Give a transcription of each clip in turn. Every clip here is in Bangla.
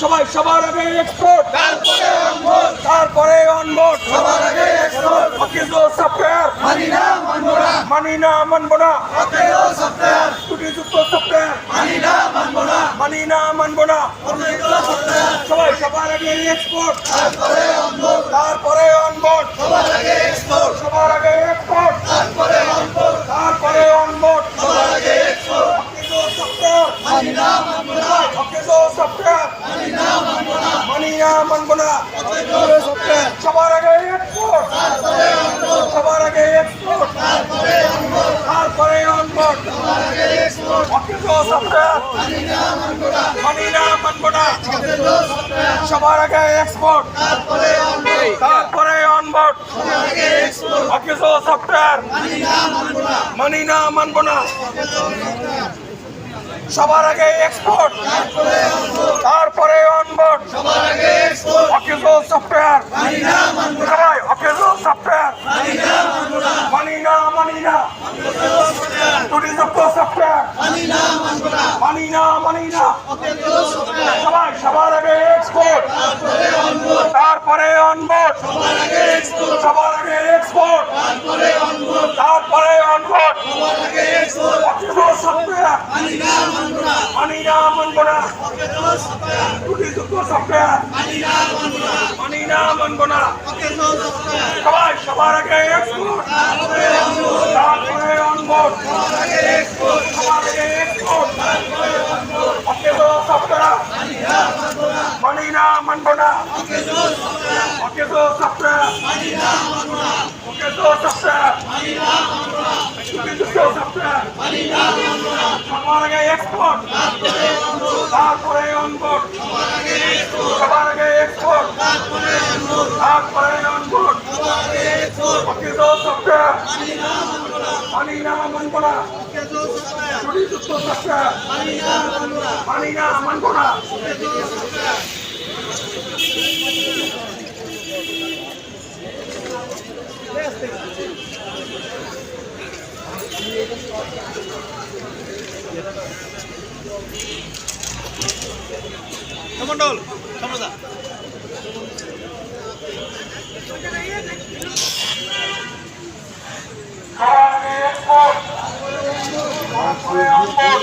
সবাই সবার আগে এক্সপোর্ট তারপরে অনবোর্ড সবার আগে এক্সপোর্ট মানি না মানবো না মানি না মানবো না ত্রুটিযুক্ত সাপ্লায়ার মানি না মানবো না। সবাই সবার আগে এক্সপোর্ট তারপরে অনবোর্ড সবার আগে এক্সপোর্ট তারপরে অনবোর্ড মানি না মানবো না। সবার আগে এক্সপোর্ট সবার আগে এক্সপোর্ট তারপরে অনবোর্ড মানি না মানবো না সবার আগে এক্সপোর্ট তারপরে অনবোর্ড অফিস সফটওয়্যার মানি না, মানবো না। সবার আগে এক্সপোর্ট তারপরে অনবোর্ড অফিস সফটওয়্যার সবাই অফিস ত্রুটিযুক্ত সফটওয়্যার সবার আগে এক্সপোর্ট তারপরে অনবোর্ড সবার আগে এক্সপোর্ট তারপরে অনবোর্ড মানি না মানবো না সফটওয়্যার। না মানবো না। সবাই, সবার আগে এক্সপোর্ট তারপরে অনবোর্ড সবার আগে এক্সপোর্ট অকেজ সফটওয়্যার মানি না। মানবো না তারপরে অনবোর্ড সবার আগে এক্সপোর্ট তারপরে অনবোর্ড অকেজ সফটওয়্যার মানি না মানবো না ত্রুটিযুক্ত সফটওয়্যার মানি না মানবো না মন্ডল সম্রাদা সবার আগে এক্সপোর্ট তারপরে অনবোর্ড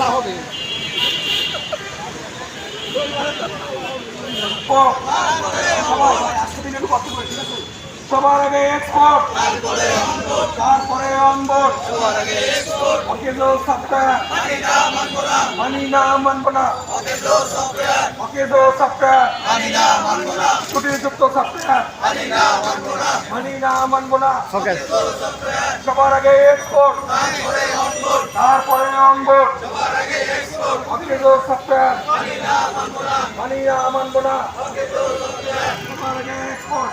না অকেজ সফটওয়্যার মানি না মানবো না সবার সবার আগে এক্সপোর্ট তারপরে অনবোর্ড অকেজ সফটওয়্যার মানি না মানবো না অকেজ সফটওয়্যার ত্রুটিযুক্ত সফটওয়্যার মানি না মানবো না সবার আগে এক্সপোর্ট তারপরে অনবোর্ড অকেজ সফটওয়্যার মানি না মানবো না সবার আগে এক্সপোর্ট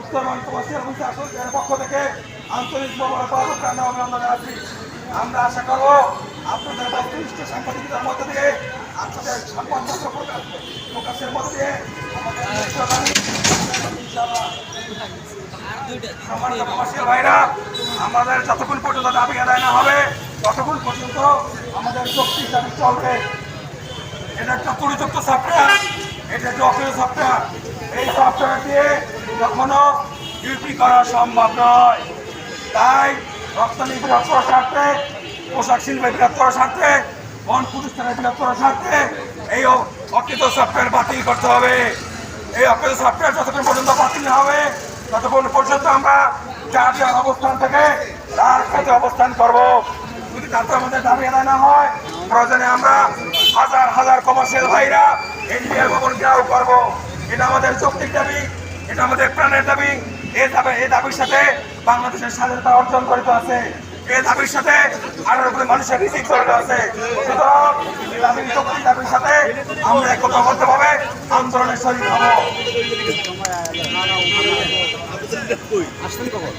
উত্তরবঙ্গ প্রবাসী অফিসার সরকারের পক্ষ থেকে আন্তরিক অভিনন্দন জানাচ্ছি। আমরা আশা করব আপনাদের বস্তুনিষ্ঠ সাংবাদিকতার মধ্য দিয়ে আপনাদের প্রকাশ প্রকাশের মধ্য দিয়ে আমাদের ভাইরা, আমাদের যতক্ষণ পর্যন্ত দাবি আদায় না হবে, ততক্ষণ পর্যন্ত আমাদের শক্তির দাবি চলবে। এটা একটা পরিযুক্ত সফটওয়্যার এটা একটা অপ্রিয় সফটওয়্যার এই সফটওয়্যার দিয়ে কখনো ডিউটি করা সম্ভব নয়। তাই রপ্তানি বৃহত্তর স্বার্থে, পোশাক শিল্পের বৃহত্তর স্বার্থে, বন প্রতিষ্ঠানের বৃহত্তর স্বার্থে এই অকৃত সফটওয়্যার বাতিল করতে হবে। এই অকৃত সফটওয়্যার যতক্ষণ পর্যন্ত বাতিল হবে, ততক্ষণ পর্যন্ত আমরা যার অবস্থান থেকে তার সাথে অবস্থান করব। যদি তাতে আমাদের দাবি আদায় না হয়, প্রয়োজনে আমরা হাজার হাজার কমার্শিয়াল ভাইরা ইন্ডিয়ার ভবন ঘেরাও করব। এটা আমাদের যৌক্তিক দাবি। এটা আমাদের প্রাণের দাবি। এই দাবি এই দাবির সাথে বাংলাদেশের স্বাধীনতা অর্জন করিতে আছে। এই দাবির সাথে আঠারো কোটি মানুষের রিসিভ জড়িত আছে। সুতরাং দাবির সাথে আমরা একতাবদ্ধভাবে আন্দোলনের শরীর হব। আসলে কখন